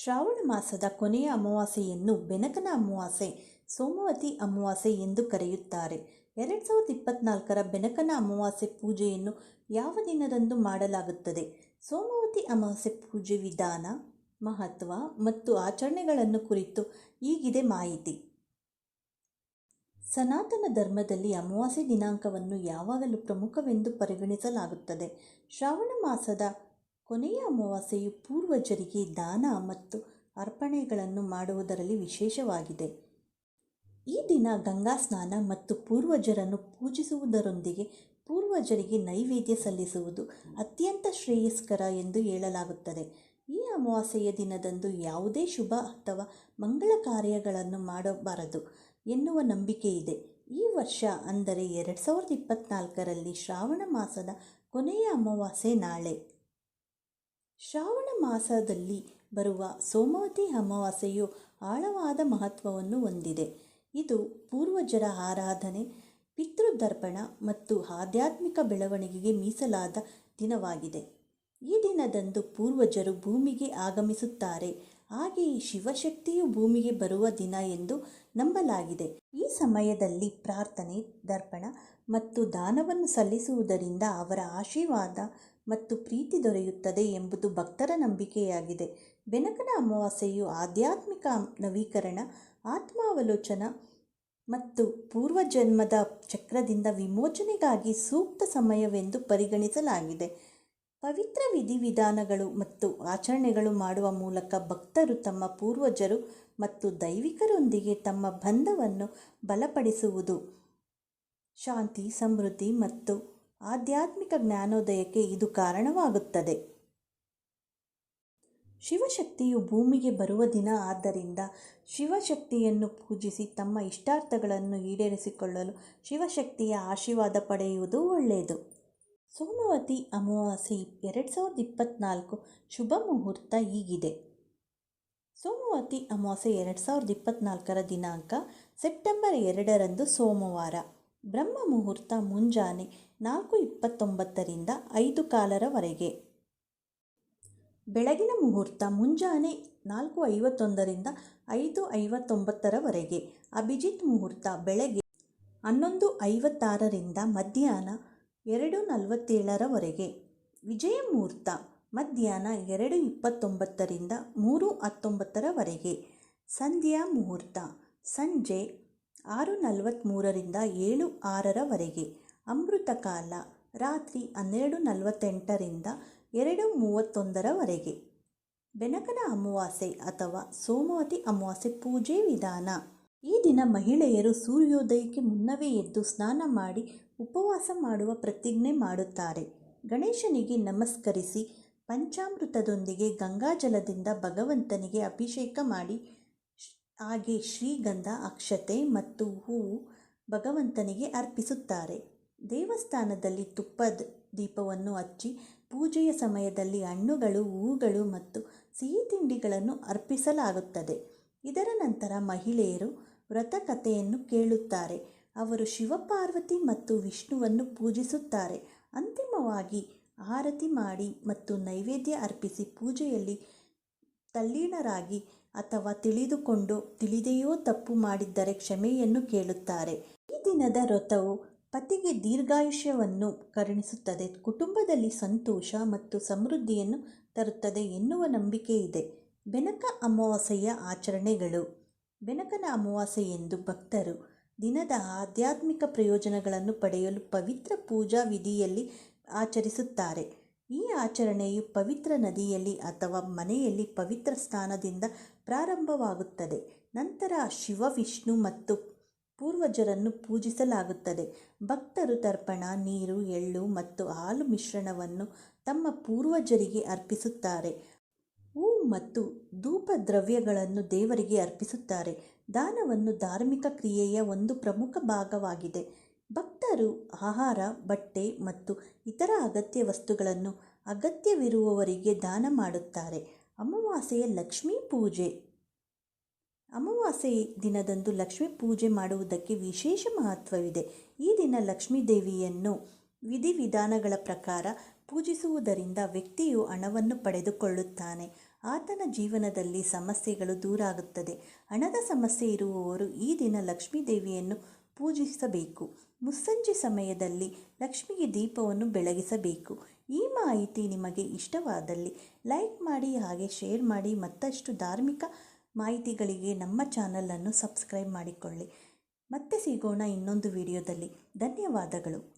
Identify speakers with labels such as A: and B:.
A: ಶ್ರಾವಣ ಮಾಸದ ಕೊನೆಯ ಅಮಾವಾಸ್ಯೆಯನ್ನು ಬೆನಕನ ಅಮಾವಾಸ್ಯೆ, ಸೋಮವತಿ ಅಮಾವಾಸ್ಯೆ ಎಂದು ಕರೆಯುತ್ತಾರೆ. ಎರಡು ಸಾವಿರದ ಇಪ್ಪತ್ನಾಲ್ಕರ ಬೆನಕನ ಅಮಾವಾಸ್ಯೆ ಪೂಜೆಯನ್ನು ಯಾವ ದಿನದಂದು ಮಾಡಲಾಗುತ್ತದೆ? ಸೋಮವತಿ ಅಮಾವಾಸ್ಯೆ ಪೂಜೆ ವಿಧಾನ, ಮಹತ್ವ ಮತ್ತು ಆಚರಣೆಗಳನ್ನು ಕುರಿತು ಈಗಿದೆ ಮಾಹಿತಿ. ಸನಾತನ ಧರ್ಮದಲ್ಲಿ ಅಮಾವಾಸ್ಯೆ ದಿನಾಂಕವನ್ನು ಯಾವಾಗಲೂ ಪ್ರಮುಖವೆಂದು ಪರಿಗಣಿಸಲಾಗುತ್ತದೆ. ಶ್ರಾವಣ ಮಾಸದ ಕೊನೆಯ ಅಮಾವಾಸ್ಯೆಯು ಪೂರ್ವಜರಿಗೆ ದಾನ ಮತ್ತು ಅರ್ಪಣೆಗಳನ್ನು ಮಾಡುವುದರಲ್ಲಿ ವಿಶೇಷವಾಗಿದೆ. ಈ ದಿನ ಗಂಗಾ ಸ್ನಾನ ಮತ್ತು ಪೂರ್ವಜರನ್ನು ಪೂಜಿಸುವುದರೊಂದಿಗೆ ಪೂರ್ವಜರಿಗೆ ನೈವೇದ್ಯ ಸಲ್ಲಿಸುವುದು ಅತ್ಯಂತ ಶ್ರೇಯಸ್ಕರ ಎಂದು ಹೇಳಲಾಗುತ್ತದೆ. ಈ ಅಮಾವಾಸ್ಯೆಯ ದಿನದಂದು ಯಾವುದೇ ಶುಭ ಅಥವಾ ಮಂಗಳ ಕಾರ್ಯಗಳನ್ನು ಮಾಡಬಾರದು ಎನ್ನುವ ನಂಬಿಕೆ ಇದೆ. ಈ ವರ್ಷ ಅಂದರೆ ಎರಡು ಸಾವಿರದ ಇಪ್ಪತ್ತ್ನಾಲ್ಕರಲ್ಲಿ ಶ್ರಾವಣ ಮಾಸದ ಕೊನೆಯ ಅಮಾವಾಸ್ಯೆ ನಾಳೆ. ಶ್ರಾವಣ ಮಾಸದಲ್ಲಿ ಬರುವ ಸೋಮವತಿ ಅಮಾವಾಸ್ಯೆಯು ಆಳವಾದ ಮಹತ್ವವನ್ನು ಹೊಂದಿದೆ. ಇದು ಪೂರ್ವಜರ ಆರಾಧನೆ, ಪಿತೃದರ್ಪಣ ಮತ್ತು ಆಧ್ಯಾತ್ಮಿಕ ಬೆಳವಣಿಗೆಗೆ ಮೀಸಲಾದ ದಿನವಾಗಿದೆ. ಈ ದಿನದಂದು ಪೂರ್ವಜರು ಭೂಮಿಗೆ ಆಗಮಿಸುತ್ತಾರೆ. ಹಾಗೆಯೇ ಶಿವಶಕ್ತಿಯು ಭೂಮಿಗೆ ಬರುವ ದಿನ ಎಂದು ನಂಬಲಾಗಿದೆ. ಈ ಸಮಯದಲ್ಲಿ ಪ್ರಾರ್ಥನೆ, ದರ್ಪಣ ಮತ್ತು ದಾನವನ್ನು ಸಲ್ಲಿಸುವುದರಿಂದ ಅವರ ಆಶೀರ್ವಾದ ಮತ್ತು ಪ್ರೀತಿ ದೊರೆಯುತ್ತದೆ ಎಂಬುದು ಭಕ್ತರ ನಂಬಿಕೆಯಾಗಿದೆ. ಬೆನಕನ ಅಮಾವಾಸ್ಯೆಯು ಆಧ್ಯಾತ್ಮಿಕ ನವೀಕರಣ, ಆತ್ಮಾವಲೋಚನ ಮತ್ತು ಪೂರ್ವಜನ್ಮದ ಚಕ್ರದಿಂದ ವಿಮೋಚನೆಗಾಗಿ ಸೂಕ್ತ ಸಮಯವೆಂದು ಪರಿಗಣಿಸಲಾಗಿದೆ. ಪವಿತ್ರ ವಿಧಿವಿಧಾನಗಳು ಮತ್ತು ಆಚರಣೆಗಳು ಮಾಡುವ ಮೂಲಕ ಭಕ್ತರು ತಮ್ಮ ಪೂರ್ವಜರು ಮತ್ತು ದೈವಿಕರೊಂದಿಗೆ ತಮ್ಮ ಬಂಧವನ್ನು ಬಲಪಡಿಸುವುದು. ಶಾಂತಿ, ಸಮೃದ್ಧಿ ಮತ್ತು ಆಧ್ಯಾತ್ಮಿಕ ಜ್ಞಾನೋದಯಕ್ಕೆ ಇದು ಕಾರಣವಾಗುತ್ತದೆ. ಶಿವಶಕ್ತಿಯು ಭೂಮಿಗೆ ಬರುವ ದಿನ ಆದ್ದರಿಂದ ಶಿವಶಕ್ತಿಯನ್ನು ಪೂಜಿಸಿ ತಮ್ಮ ಇಷ್ಟಾರ್ಥಗಳನ್ನು ಈಡೇರಿಸಿಕೊಳ್ಳಲು ಶಿವಶಕ್ತಿಯ ಆಶೀರ್ವಾದ ಪಡೆಯುವುದು ಒಳ್ಳೆಯದು. ಸೋಮವತಿ ಅಮಾವಾಸ್ಯೆ ಎರಡು ಸಾವಿರದ ಇಪ್ಪತ್ತ್ನಾಲ್ಕು ಶುಭ ಮುಹೂರ್ತ ಈಗಿದೆ ಸೋಮವತಿ ಅಮಾವಾಸ್ಯೆ ಎರಡು ಸಾವಿರದ ಇಪ್ಪತ್ತ್ನಾಲ್ಕರ ದಿನಾಂಕ ಸೆಪ್ಟೆಂಬರ್ ಎರಡರಂದು ಸೋಮವಾರ. ಬ್ರಹ್ಮ ಮುಹೂರ್ತ ಮುಂಜಾನೆ ನಾಲ್ಕು ಇಪ್ಪತ್ತೊಂಬತ್ತರಿಂದ ಐದು ಕಾಲರವರೆಗೆ. ಬೆಳಗಿನ ಮುಹೂರ್ತ ಮುಂಜಾನೆ ನಾಲ್ಕು ಐವತ್ತೊಂದರಿಂದ ಐದು ಐವತ್ತೊಂಬತ್ತರವರೆಗೆ. ಅಭಿಜಿತ್ ಮುಹೂರ್ತ ಬೆಳಗ್ಗೆ ಹನ್ನೊಂದು ಐವತ್ತಾರರಿಂದ ಮಧ್ಯಾಹ್ನ ಎರಡು ನಲವತ್ತೇಳರವರೆಗೆ ವಿಜಯ ಮುಹೂರ್ತ ಮಧ್ಯಾಹ್ನ ಎರಡು ಇಪ್ಪತ್ತೊಂಬತ್ತರಿಂದ ಮೂರು ಹತ್ತೊಂಬತ್ತರವರೆಗೆ ಸಂಧ್ಯಾ ಮುಹೂರ್ತ ಸಂಜೆ ಆರು ನಲವತ್ತ್ಮೂರರಿಂದ ಏಳು ಆರರವರೆಗೆ ಅಮೃತ ಕಾಲ ರಾತ್ರಿ ಹನ್ನೆರಡು ನಲವತ್ತೆಂಟರಿಂದ ಎರಡು ಮೂವತ್ತೊಂದರವರೆಗೆ ಬೆನಕನ ಅಮಾವಾಸ್ಯೆ ಅಥವಾ ಸೋಮವತಿ ಅಮಾವಾಸ್ಯೆ ಪೂಜೆ ವಿಧಾನ ಈ ದಿನ ಮಹಿಳೆಯರು ಸೂರ್ಯೋದಯಕ್ಕೆ ಮುನ್ನವೇ ಎದ್ದು ಸ್ನಾನ ಮಾಡಿ ಉಪವಾಸ ಮಾಡುವ ಪ್ರತಿಜ್ಞೆ ಮಾಡುತ್ತಾರೆ. ಗಣೇಶನಿಗೆ ನಮಸ್ಕರಿಸಿ ಪಂಚಾಮೃತದೊಂದಿಗೆ ಗಂಗಾಜಲದಿಂದ ಭಗವಂತನಿಗೆ ಅಭಿಷೇಕ ಮಾಡಿ ಹಾಗೆ ಶ್ರೀಗಂಧ, ಅಕ್ಷತೆ ಮತ್ತು ಹೂವು ಭಗವಂತನಿಗೆ ಅರ್ಪಿಸುತ್ತಾರೆ. ದೇವಸ್ಥಾನದಲ್ಲಿ ತುಪ್ಪದ ದೀಪವನ್ನು ಹಚ್ಚಿ ಪೂಜೆಯ ಸಮಯದಲ್ಲಿ ಹಣ್ಣುಗಳು ಹೂವುಗಳು ಮತ್ತು ಸಿಹಿ ತಿಂಡಿಗಳನ್ನು ಅರ್ಪಿಸಲಾಗುತ್ತದೆ. ಇದರ ನಂತರ ಮಹಿಳೆಯರು ವ್ರತಕಥೆಯನ್ನು ಕೇಳುತ್ತಾರೆ. ಅವರು ಶಿವಪಾರ್ವತಿ ಮತ್ತು ವಿಷ್ಣುವನ್ನು ಪೂಜಿಸುತ್ತಾರೆ. ಅಂತಿಮವಾಗಿ ಆರತಿ ಮಾಡಿ ಮತ್ತು ನೈವೇದ್ಯ ಅರ್ಪಿಸಿ ಪೂಜೆಯಲ್ಲಿ ತಲ್ಲೀನರಾಗಿ ಅಥವಾ ತಿಳಿದುಕೊಂಡು ತಿಳಿದೆಯೋ ತಪ್ಪು ಮಾಡಿದ್ದರೆ ಕ್ಷಮೆಯನ್ನು ಕೇಳುತ್ತಾರೆ. ಈ ದಿನದ ವ್ರತವು ಪತಿಗೆ ದೀರ್ಘಾಯುಷ್ಯವನ್ನು ಕರುಣಿಸುತ್ತದೆ. ಕುಟುಂಬದಲ್ಲಿ ಸಂತೋಷ ಮತ್ತು ಸಮೃದ್ಧಿಯನ್ನು ತರುತ್ತದೆ ಎನ್ನುವ ನಂಬಿಕೆ ಇದೆ ಬೆನಕ ಅಮಾವಾಸ್ಯೆಯ ಆಚರಣೆಗಳು. ಬೆನಕನ ಅಮಾವಾಸ್ಯೆ ಎಂದು ಭಕ್ತರು ದಿನದ ಆಧ್ಯಾತ್ಮಿಕ ಪ್ರಯೋಜನಗಳನ್ನು ಪಡೆಯಲು ಪವಿತ್ರ ಪೂಜಾ ವಿಧಿಯಲ್ಲಿ ಆಚರಿಸುತ್ತಾರೆ. ಈ ಆಚರಣೆಯು ಪವಿತ್ರ ನದಿಯಲ್ಲಿ ಅಥವಾ ಮನೆಯಲ್ಲಿ ಪವಿತ್ರ ಸ್ಥಾನದಿಂದ ಪ್ರಾರಂಭವಾಗುತ್ತದೆ. ನಂತರ ಶಿವ, ವಿಷ್ಣು ಮತ್ತು ಪೂರ್ವಜರನ್ನು ಪೂಜಿಸಲಾಗುತ್ತದೆ. ಭಕ್ತರು ತರ್ಪಣ, ನೀರು, ಎಳ್ಳು ಮತ್ತು ಹಾಲು ಮಿಶ್ರಣವನ್ನು ತಮ್ಮ ಪೂರ್ವಜರಿಗೆ ಅರ್ಪಿಸುತ್ತಾರೆ. ಮತ್ತು ಧೂಪ ದ್ರವ್ಯಗಳನ್ನು ದೇವರಿಗೆ ಅರ್ಪಿಸುತ್ತಾರೆ. ದಾನವನ್ನು ಧಾರ್ಮಿಕ ಕ್ರಿಯೆಯ ಒಂದು ಪ್ರಮುಖ ಭಾಗವಾಗಿದೆ. ಭಕ್ತರು ಆಹಾರ, ಬಟ್ಟೆ ಮತ್ತು ಇತರ ಅಗತ್ಯ ವಸ್ತುಗಳನ್ನು ಅಗತ್ಯವಿರುವವರಿಗೆ ದಾನ ಮಾಡುತ್ತಾರೆ. ಅಮಾವಾಸ್ಯೆಯ ಲಕ್ಷ್ಮೀ ಪೂಜೆ. ಅಮಾವಾಸ್ಯೆ ದಿನದಂದು ಲಕ್ಷ್ಮೀ ಪೂಜೆ ಮಾಡುವುದಕ್ಕೆ ವಿಶೇಷ ಮಹತ್ವವಿದೆ. ಈ ದಿನ ಲಕ್ಷ್ಮೀ ದೇವಿಯನ್ನು ವಿಧಿವಿಧಾನಗಳ ಪ್ರಕಾರ ಪೂಜಿಸುವುದರಿಂದ ವ್ಯಕ್ತಿಯು ಹಣವನ್ನು ಪಡೆದುಕೊಳ್ಳುತ್ತಾನೆ. ಆತನ ಜೀವನದಲ್ಲಿ ಸಮಸ್ಯೆಗಳು ದೂರಾಗುತ್ತದೆ. ಹಣದ ಸಮಸ್ಯೆ ಇರುವವರು ಈ ದಿನ ಲಕ್ಷ್ಮೀ ದೇವಿಯನ್ನು ಪೂಜಿಸಬೇಕು. ಮುಸ್ಸಂಜೆ ಸಮಯದಲ್ಲಿ ಲಕ್ಷ್ಮಿಗೆ ದೀಪವನ್ನು ಬೆಳಗಿಸಬೇಕು. ಈ ಮಾಹಿತಿ ನಿಮಗೆ ಇಷ್ಟವಾದಲ್ಲಿ ಲೈಕ್ ಮಾಡಿ ಹಾಗೆ ಶೇರ್ ಮಾಡಿ ಮತ್ತಷ್ಟು ಧಾರ್ಮಿಕ ಮಾಹಿತಿಗಳಿಗೆ ನಮ್ಮ ಚಾನಲನ್ನು ಸಬ್ಸ್ಕ್ರೈಬ್ ಮಾಡಿಕೊಳ್ಳಿ. ಮತ್ತೆ ಸಿಗೋಣ ಇನ್ನೊಂದು ವಿಡಿಯೋದಲ್ಲಿ. ಧನ್ಯವಾದಗಳು.